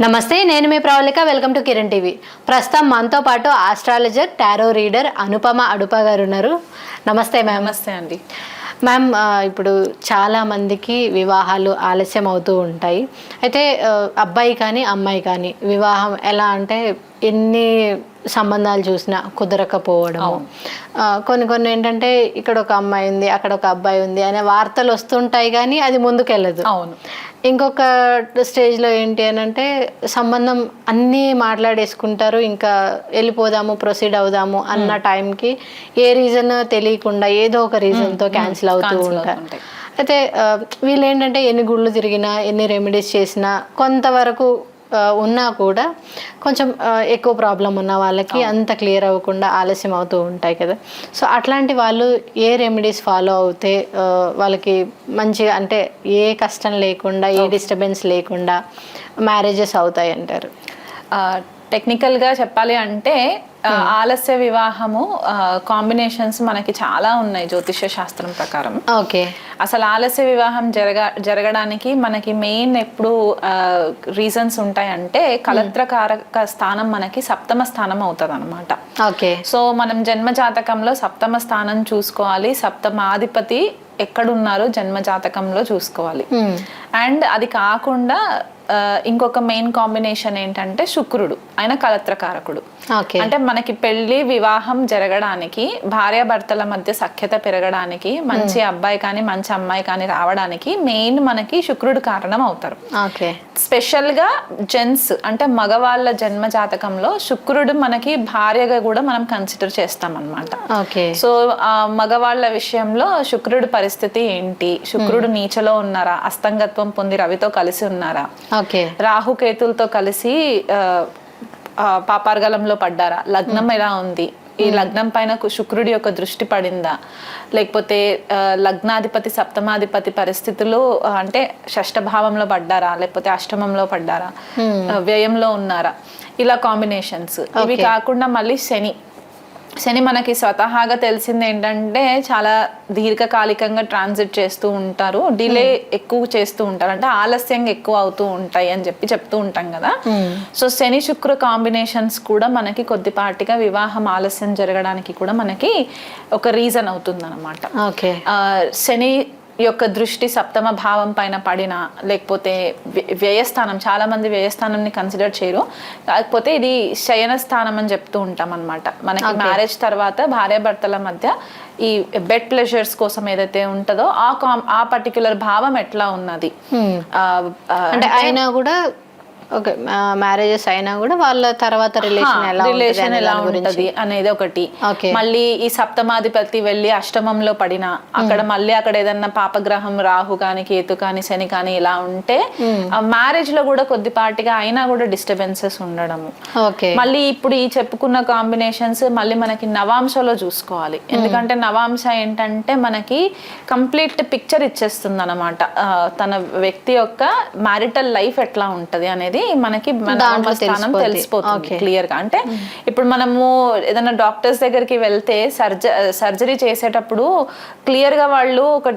నమస్తే నేను మీ Pravalika. Welcome to Kiran TV. ప్రస్తుతం మనతో పాటు astrologer tarot reader Anupama Adupa garu ఉన్నారు నమస్తే మ్యామ్. నమస్తే అండి. మ్యామ్ ఇప్పుడు చాలా మందికి వివాహాలు ఆలస్యం అవుతూ ఉంటాయి. అయితే అబ్బాయి కానీ అమ్మాయి కానీ వివాహం ఎలా అంటే ఎన్ని సంబంధాలు చూసినా కుదరకపోవడము. ఆ, కొన్ని కొన్ని ఏంటంటే ఇక్కడ ఒక అమ్మాయి ఉంది అక్కడ ఒక అబ్బాయి ఉంది అనే వార్తలు వస్తుంటాయి కానీ అది ముందుకెళ్ళదు. అవును. ఇంకొక స్టేజ్లో ఏంటి అని అంటే సంబంధం అన్నీ మాట్లాడేసుకుంటారు ఇంకా వెళ్ళిపోదాము ప్రొసీడ్ అవుదాము అన్న టైంకి ఏ రీజన్ తెలియకుండా ఏదో ఒక రీజన్తో క్యాన్సిల్ అవుతూ ఉంటారు. అయితే వీళ్ళు ఏంటంటే ఎన్ని గుళ్ళు తిరిగినా ఎన్ని రెమెడీస్ చేసినా కొంతవరకు ఉన్నా కూడా కొంచెం ఎక్కువ ప్రాబ్లం ఉన్న వాళ్ళకి అంత క్లియర్ అవ్వకుండా ఆలస్యం అవుతూ ఉంటాయి కదా. సో అట్లాంటి వాళ్ళు ఏ రెమెడీస్ ఫాలో అవుతే వాళ్ళకి మంచిగా అంటే ఏ కష్టం లేకుండా ఏ డిస్టర్బెన్స్ లేకుండా మ్యారేజెస్ అవుతాయి అంటారు. ఆ, టెక్నికల్గా చెప్పాలి అంటే ఆలస్య వివాహము కాంబినేషన్స్ మనకి చాలా ఉన్నాయి జ్యోతిష్య శాస్త్రం ప్రకారం. ఓకే. అసలు ఆలస్య వివాహం జరగ జరగడానికి మనకి మెయిన్ ఎప్పుడు రీజన్స్ ఉంటాయంటే కలత్రకారక స్థానం మనకి సప్తమ స్థానం అవుతుంది అనమాట ఓకే. సో మనం జన్మ జాతకంలో సప్తమ స్థానం చూసుకోవాలి. సప్తమాధిపతి ఎక్కడున్నారో జన్మ జాతకంలో చూసుకోవాలి. అండ్ అది కాకుండా ఇంకొక మెయిన్ కాంబినేషన్ ఏంటంటే శుక్రుడు ఆయన కలత్రకారకుడు ఓకే. అంటే మనకి పెళ్ళి వివాహం జరగడానికి భార్యాభర్తల మధ్య సఖ్యత పెరగడానికి మంచి అబ్బాయి కానీ మంచి అమ్మాయి కానీ రావడానికి మెయిన్ మనకి శుక్రుడు కారణం అవుతారు. ఓకే. స్పెషల్గా జెంట్స్ అంటే మగవాళ్ళ జన్మ జాతకంలో శుక్రుడు మనకి భార్యగా కూడా మనం కన్సిడర్ చేస్తాం అన్నమాట ఓకే. సో ఆ మగవాళ్ళ విషయంలో శుక్రుడు పరిస్థితి ఏంటి? శుక్రుడు నీచలో ఉన్నారా? అస్తంగత్వం పొంది రవితో కలిసి ఉన్నారా? రాహుకేతులతో కలిసి పాపార్గలంలో పడ్డారా? లగ్నం ఎలా ఉంది? ఈ లగ్నం పైన శుక్రుడి యొక్క దృష్టి పడిందా? లేకపోతే లగ్నాధిపతి సప్తమాధిపతి పరిస్థితులు అంటే షష్టభావంలో పడ్డారా? లేకపోతే అష్టమంలో పడ్డారా? వ్యయంలో ఉన్నారా? ఇలా కాంబినేషన్స్. ఇవి కాకుండా మళ్ళీ శని. శని మనకి స్వతహాగా తెలిసింది ఏంటంటే చాలా దీర్ఘకాలికంగా ట్రాన్సిట్ చేస్తూ ఉంటారు. డిలే ఎక్కువ చేస్తూ ఉంటారు. అంటే ఆలస్యంగా ఎక్కువ అవుతూ ఉంటాయి అని చెప్పి చెప్తూ ఉంటాం కదా. సో శని శుక్ర కాంబినేషన్స్ కూడా మనకి కొద్దిపాటిగా వివాహం ఆలస్యం జరగడానికి కూడా మనకి ఒక రీజన్ అవుతుంది అనమాట ఓకే శని యొక్క దృష్టి సప్తమ భావం పైన పడిన లేకపోతే వ్య- వ్యయస్థానం చాలా మంది వ్యయస్థానంని కన్సిడర్ చేయరు. కాకపోతే ఇది శయన స్థానం అని చెప్తూ ఉంటాం అనమాట మనకి మ్యారేజ్ తర్వాత భార్యాభర్తల మధ్య ఈ బెడ్ ప్లెజర్స్ కోసం ఏదైతే ఉంటుందో ఆ కాం ఆ పర్టికులర్ భావం ఎట్లా ఉన్నది? ఆ, అంటే అయినా కూడా ఓకే మ్యారేజెస్ అయినా కూడా వాళ్ళ తర్వాత రిలేషన్ ఎలా ఉంటుంది రిలేషన్ ఎలా ఉంటది అనేది ఒకటి. మళ్ళీ ఈ సప్తమాధిపతి వెళ్ళి అష్టమంలో పడిన అక్కడ మళ్ళీ అక్కడ ఏదన్నా పాపగ్రహం రాహు కాని కేతు కాని శని కాని ఇలా ఉంటే మ్యారేజ్లో కూడా కొద్దిపాటిగా అయినా కూడా డిస్టర్బెన్సెస్ ఉండడము. ఓకే. మళ్ళీ ఇప్పుడు ఈ చెప్పుకున్న కాంబినేషన్స్ మళ్ళీ మనకి నవాంశలో చూసుకోవాలి. ఎందుకంటే నవాంశ ఏంటంటే మనకి కంప్లీట్ పిక్చర్ ఇచ్చేస్తుంది అనమాట తన వ్యక్తి యొక్క మ్యారిటల్ లైఫ్ ఎట్లా ఉంటది అనేది మనకి స్థానం. తెలిసిపోతుంది క్లియర్గా. అంటే ఇప్పుడు మనము ఏదైనా డాక్టర్స్ దగ్గరికి వెళ్తే సర్జ సర్జరీ చేసేటప్పుడు క్లియర్గా వాళ్ళు ఒక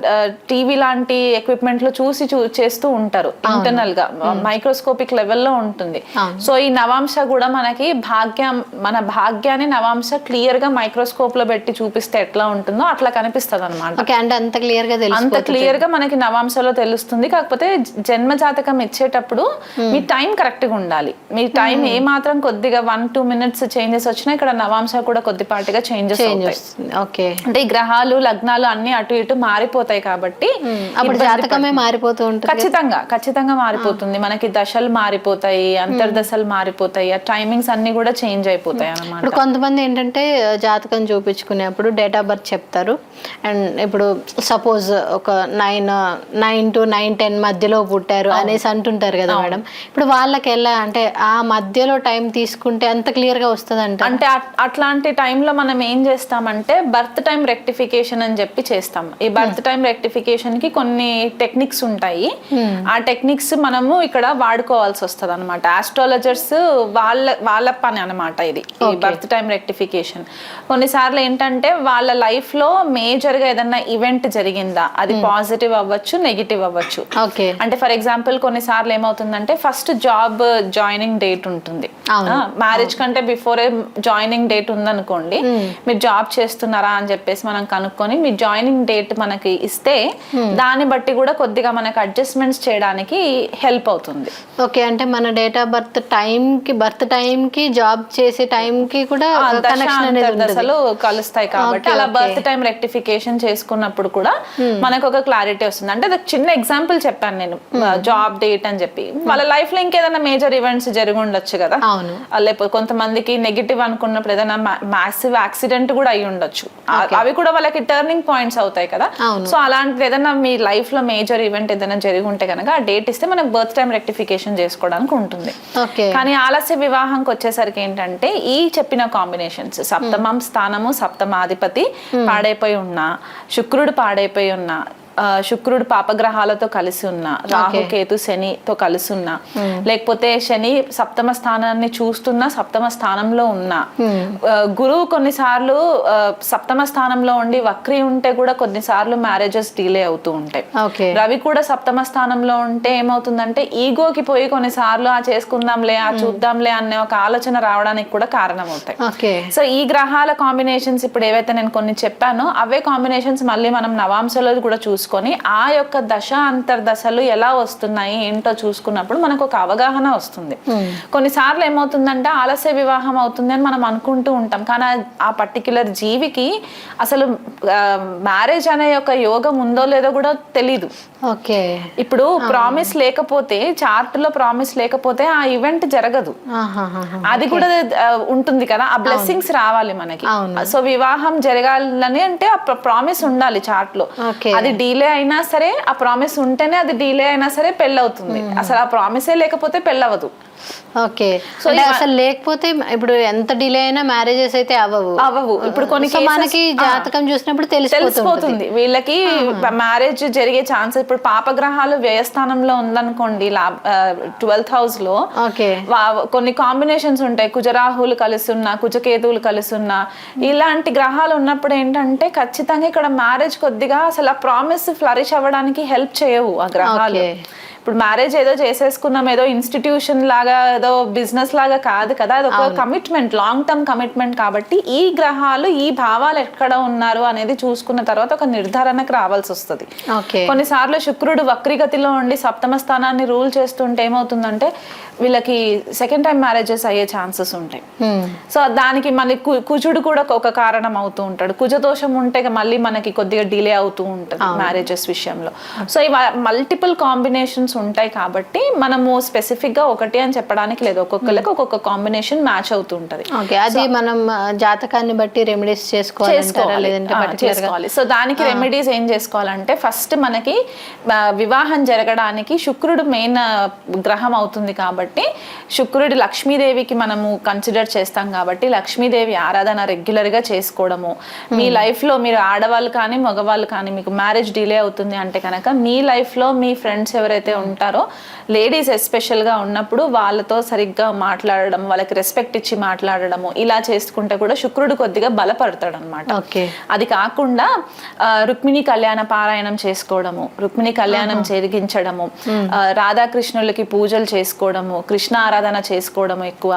టీవీ లాంటి ఎక్విప్మెంట్లో చూసి చేస్తూ ఉంటారు ఇంటర్నల్గా. మైక్రోస్కోపిక్ లెవెల్లో ఉంటుంది. సో ఈ నవాంశ కూడా మనకి భాగ్యం మన భాగ్యాన్ని నవాంశ క్లియర్గా మైక్రోస్కోప్లో పెట్టి చూపిస్తే ఎట్లా ఉంటుందో అట్లా కనిపిస్తుంది అనమాట అంత క్లియర్గా అంత క్లియర్గా మనకి నవాంశలో తెలుస్తుంది. కాకపోతే జన్మ జాతకం ఇచ్చేటప్పుడు మీ టైం కరెక్ట్గా ఉండాలి. మీ టైం ఏ మాత్రం కొద్దిగా వన్ టూ మినిట్స్ చేంజెస్ వచ్చినా ఇక్కడ నవాంశ కూడా కొద్దిపాటిగా చేంజెస్ ఓకే. అంటే ఈ గ్రహాలు లగ్నాలు అన్ని అటు ఇటు మారిపోతాయి కాబట్టి అప్పుడు జాతకమే మారిపోతూ ఉంటుంది ఖచ్చితంగా ఖచ్చితంగా మారిపోతుంది. మనకి దశలు మారిపోతాయి అంతర్దశలు మారిపోతాయి ఆ టైమింగ్స్ అన్ని కూడా చేంజ్ అయిపోతాయి అన్నమాట. ఇప్పుడు కొంతమంది ఏంటంటే జాతకం చూపించుకునేప్పుడు డేట్ ఆఫ్ బర్త్ చెప్తారు. అండ్ ఇప్పుడు సపోజ్ ఒక nine nine to nine ten మధ్యలో పుట్టారు అనేసి అంటుంటారు కదా మేడం. ఇప్పుడు వాళ్ళకి ఎలా అంటే ఆ మధ్యలో టైం తీసుకుంటే అంత క్లియర్గా వస్తుంది అంట అంటే అట్- అట్లాంటి టైంలో మనం ఏం చేస్తామంటే బర్త్ టైం రెక్టిఫికేషన్ అని చెప్పి చేస్తాం. ఈ బర్త్ టైం రెక్టిఫికేషన్కి కొన్ని టెక్నిక్స్ ఉంటాయి. ఆ టెక్నిక్స్ మనము ఇక్కడ వాడుకోవాల్సి వస్తుంది అనమాట ఆస్ట్రాలజర్స్ వాళ్ళ వాళ్ళ పని అనమాట ఇది ఈ బర్త్ టైం రెక్టిఫికేషన్. కొన్నిసార్లు ఏంటంటే వాళ్ళ లైఫ్లో మేజర్గా ఏదన్నా ఈవెంట్ జరిగిందా అది పాజిటివ్ అవ్వచ్చు నెగిటివ్ అవ్వచ్చు. ఓకే. అంటే ఫర్ ఎగ్జాంపుల్ కొన్నిసార్లు ఏమవుతుందంటే ఫస్ట్ జాబ్ జాయినింగ్ డేట్ ఉంటుంది. మ్యారేజ్ కంటే బిఫోర్ జాయినింగ్ డేట్ ఉందనుకోండి మీరు జాబ్ చేస్తున్నారా అని చెప్పేసి మనం కనుక్కొని మీ జాయినింగ్ డేట్ మనకి ఇస్తే దాన్ని బట్టి కూడా కొద్దిగా మనకి అడ్జస్ట్మెంట్స్ చేయడానికి హెల్ప్ అవుతుంది. ఓకే అంటే మన డేట్ ఆఫ్ బర్త్ టైం కి బర్త్ టైం కి జాబ్ చేసే టైం కి కూడా అంతర్దశలు కలుస్తాయి కాబట్టి అలా. బర్త్ టైం రెక్టిఫికేషన్ చేసుకున్నప్పుడు కూడా మనకు ఒక క్లారిటీ వస్తుంది. అంటే చిన్న ఎగ్జాంపుల్ చెప్పాను నేను జాబ్ డేట్ అని చెప్పి. వాళ్ళ లైఫ్లో ఇంకేదైనా మేజర్ ఈవెంట్స్ జరిగి ఉండొచ్చు కదా? అవును. లేకపోతే కొంతమందికి నెగిటివ్ అనుకున్నప్పుడు ఏదైనా మ్యాసివ్ యాక్సిడెంట్ కూడా అయి ఉండొచ్చు. అవి కూడా వాళ్ళకి టర్నింగ్ పాయింట్స్ అవుతాయి కదా. సో అలాంటిది ఏదైనా మీ లైఫ్లో మేజర్ ఈవెంట్ ఏదైనా జరిగి ఉంటే కనుక ఆ డేట్ ఇస్తే మనకు బర్త్ టైం రెక్టిఫికేషన్ చేసుకోవడానికి ఉంటుంది. కానీ ఆలస్య వివాహంకి వచ్చేసరికి ఏంటంటే ఈ చెప్పిన కాంబినేషన్స్ సప్తమం స్థానము సప్తమాధిపతి పాడైపోయి ఉన్నా శుక్రుడు పాడైపోయి ఉన్నా శుక్రుడు పాపగ్రహాలతో కలిసి ఉన్న రాహు కేతు శనితో కలిసి ఉన్న. లేకపోతే శని సప్తమ స్థానాన్ని చూస్తున్న సప్తమ స్థానంలో ఉన్న. ఆ, గురువు కొన్నిసార్లు సప్తమ స్థానంలో ఉండి వక్రి ఉంటే కూడా కొన్నిసార్లు మ్యారేజెస్ డిలే అవుతూ ఉంటాయి. రవి కూడా సప్తమ స్థానంలో ఉంటే ఏమవుతుందంటే ఈగోకి పోయి కొన్నిసార్లు ఆ చేసుకుందాంలే ఆ చూద్దాంలే అనే ఒక ఆలోచన రావడానికి కూడా కారణం అవుతాయి సో ఈ గ్రహాల కాంబినేషన్స్ ఇప్పుడు ఏవైతే నేను కొన్ని చెప్పానో అవే కాంబినేషన్స్ మళ్ళీ మనం నవాంశలో కూడా చూసుకొని ఆ యొక్క దశ అంతర్దశలు ఎలా వస్తున్నాయి ఏంటో చూసుకున్నప్పుడు మనకు ఒక అవగాహన వస్తుంది. కొన్నిసార్లు ఏమవుతుందంటే ఆలస్య వివాహం అవుతుంది అని మనం అనుకుంటూ ఉంటాం. కానీ ఆ- పర్టిక్యులర్ జీవికి అసలు మ్యారేజ్ అనే ఒక యోగం ఉందో లేదో కూడా తెలీదు. ఓకే. ఇప్పుడు ప్రామిస్ లేకపోతే చార్ట్లో ప్రామిస్ లేకపోతే ఆ ఈవెంట్ జరగదు. అది కూడా ఉంటుంది కదా. ఆ బ్లెస్సింగ్స్ రావాలి మనకి. సో వివాహం జరగాలని అంటే ఆ ప్రామిస్ ఉండాలి చార్ట్లో. అది డీలే అయినా సరే ఆ ప్రామిస్ ఉంటేనే అది డీలే అయినా సరే పెళ్ళవుతుంది. అసలు ఆ ప్రామిసే లేకపోతే పెళ్ళవదు. ఓకే. సో అసలు లేకపోతే ఇప్పుడు ఎంత డిలే అయినా మ్యారేజెస్ అయితే అవ్వవు. అవ్వవు. ఇప్పుడు కొన్ని మనకి జాతకం చూసినప్పుడు తెలిసిపోతుంది. వీళ్ళకి మ్యారేజ్ జరిగే ఛాన్స్ ఇప్పుడు పాపగ్రహాలు వ్యయస్థానంలో ఉందనుకోండి ట్వెల్త్ హౌస్లో ఓకే. కొన్ని కాంబినేషన్స్ ఉంటాయి. కుజరాహులు కలిసి ఉన్న కుజకేతువులు కలిసి ఉన్న ఇలాంటి గ్రహాలు ఉన్నప్పుడు ఏంటంటే ఖచ్చితంగా ఇక్కడ మ్యారేజ్ కొద్దిగా అసలు ఆ ప్రామిస్ ఫ్లరిష్ అవ్వడానికి హెల్ప్ చేయవు ఆ గ్రహాలు. ఇప్పుడు మ్యారేజ్ ఏదో చేసేసుకున్నాం ఏదో ఇన్స్టిట్యూషన్ లాగా ఏదో బిజినెస్ లాగా కాదు కదా. అది ఒక కమిట్మెంట్ లాంగ్ టర్మ్ కమిట్మెంట్ కాబట్టి ఈ గ్రహాలు ఈ భావాలు ఎక్కడ ఉన్నారు అనేది చూసుకున్న తర్వాత ఒక నిర్ధారణకు రావాల్సి వస్తుంది. కొన్నిసార్లు శుక్రుడు వక్రిగతిలో ఉండి సప్తమ స్థానాన్ని రూల్ చేస్తుంటే ఏమవుతుందంటే వీళ్ళకి సెకండ్ టైం మ్యారేజెస్ అయ్యే ఛాన్సెస్ ఉంటాయి. సో దానికి మళ్ళీ కుజుడు కూడా ఒక కారణం అవుతూ ఉంటాడు. కుజ దోషం ఉంటే మళ్ళీ మనకి కొద్దిగా డిలే అవుతూ ఉంటుంది మ్యారేజెస్ విషయంలో. సో ఇవి మల్టిపుల్ కాంబినేషన్స్ ఉంటాయి కాబట్టి మనము స్పెసిఫిక్గా ఒకటి అని చెప్పడానికి లేదు. ఒక్కొక్కరికి ఒక్కొక్క కాంబినేషన్ మ్యాచ్ అవుతూ ఉంటది. ఓకే అది మనం జాతకాన్ని బట్టి రెమెడీస్ చేసుకోవాలి. చేసుకోవాలి. సో దానికి రెమెడీస్ ఏం చేసుకోవాలంటే ఫస్ట్ మనకి వివాహం జరగడానికి శుక్రుడు మెయిన్ గ్రహం అవుతుంది కాబట్టి శుక్రుడు లక్ష్మీదేవికి మనము కన్సిడర్ చేస్తాం కాబట్టి లక్ష్మీదేవి ఆరాధన రెగ్యులర్గా చేసుకోవడము. మీ లైఫ్లో మీరు ఆడవాళ్ళు కానీ మగవాళ్ళు కానీ మీకు మ్యారేజ్ డిలే అవుతుంది అంటే కనుక మీ లైఫ్లో మీ ఫ్రెండ్స్ ఎవరైతే ఉంటారో లేడీస్ ఎస్పెషల్గా ఉన్నప్పుడు వాళ్ళతో సరిగ్గా మాట్లాడడం వాళ్ళకి రెస్పెక్ట్ ఇచ్చి మాట్లాడడము ఇలా చేసుకుంటే కూడా శుక్రుడు కొద్దిగా బలపడతాడు అనమాట ఓకే. అది కాకుండా రుక్మిణి కళ్యాణ పారాయణం చేసుకోవడము రుక్మిణి కళ్యాణం జరిగించడము రాధాకృష్ణులకి పూజలు చేసుకోవడము కృష్ణ ఆరాధన చేసుకోవడము ఎక్కువ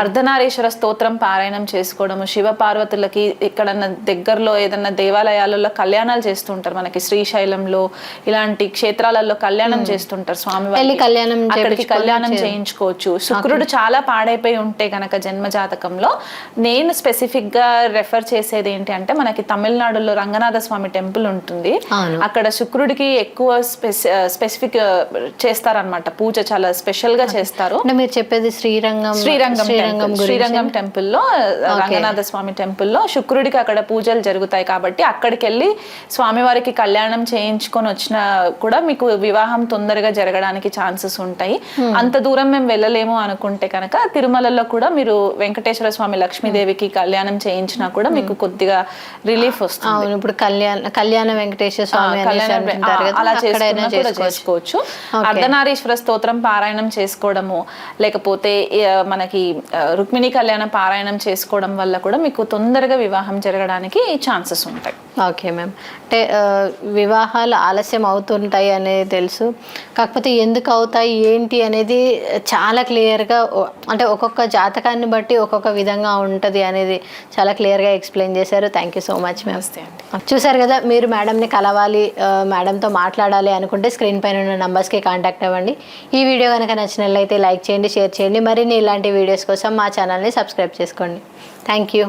అర్ధనారీశ్వర స్తోత్రం పారాయణం చేసుకోవడము శివ పార్వతులకి ఎక్కడన్నా దగ్గరలో ఏదన్నా దేవాలయాలలో కళ్యాణాలు చేస్తుంటారు మనకి శ్రీశైలంలో ఇలాంటి క్షేత్రాలలో కళ్యాణం చేస్తుంటారు స్వామి వెళ్ళి కళ్యాణం అక్కడికి కళ్యాణం చేయించుకోవచ్చు. శుక్రుడు చాలా పాడైపోయి ఉంటే గనక జన్మ జాతకంలో నేను స్పెసిఫిక్గా రెఫర్ చేసేది ఏంటి అంటే మనకి తమిళనాడులో రంగనాథ స్వామి టెంపుల్ ఉంటుంది. అక్కడ శుక్రుడికి ఎక్కువ స్పెసిఫిక్ చేస్తారనమాట పూజ చాలా స్పెషల్గా చేస్తారు. మీరు చెప్పేది శ్రీరంగం శ్రీరంగం శ్రీరంగం శ్రీరంగం టెంపుల్లో రంగనాథ స్వామి టెంపుల్లో శుక్రుడికి అక్కడ పూజలు జరుగుతాయి కాబట్టి అక్కడికి వెళ్ళి స్వామివారికి కళ్యాణం చేయించుకొని వచ్చిన కూడా మీకు వివాహం తొందరగా జరగడానికి ఛాన్సెస్ ఉంటాయి. అంత దూరం మేము వెళ్ళలేము అనుకుంటే కనుక తిరుమలలో కూడా మీరు వెంకటేశ్వర స్వామి లక్ష్మీదేవికి కళ్యాణం చేయించినా కూడా మీకు కొద్దిగా రిలీఫ్ వస్తుంది. ఇప్పుడు కళ్యాణ కళ్యాణ వెంకటేశ్వర స్వామి అలా చేసుకోవచ్చు. అర్ధనారీశ్వర స్తోత్రం పారాయణం చేసుకోవడము లేకపోతే మనకి రుక్మిణి కళ్యాణ పారాయణం చేసుకోవడం వల్ల కూడా మీకు తొందరగా వివాహం జరగడానికి ఛాన్సెస్ ఉంటాయి. Okay ma'am. అంటే వివాహాలు ఆలస్యం అవుతుంటాయి అనేది తెలుసు. కాకపోతే ఎందుకు అవుతాయి ఏంటి అనేది చాలా క్లియర్గా అంటే ఒక్కొక్క జాతకాన్ని బట్టి ఒక్కొక్క విధంగా ఉంటుంది అనేది చాలా క్లియర్గా ఎక్స్ప్లెయిన్ చేశారు. Thank you so much ma'am. చూసారు కదా మీరు మేడంని కలవాలి మేడంతో మాట్లాడాలి అనుకుంటే స్క్రీన్ పైన ఉన్న నంబర్స్కి కాంటాక్ట్ అవ్వండి. ఈ వీడియో కనుక నచ్చినట్లయితే లైక్ చేయండి షేర్ చేయండి. మరిన్ని ఇలాంటి వీడియోస్ కోసం మా ఛానల్ని సబ్స్క్రైబ్ చేసుకోండి. Thank you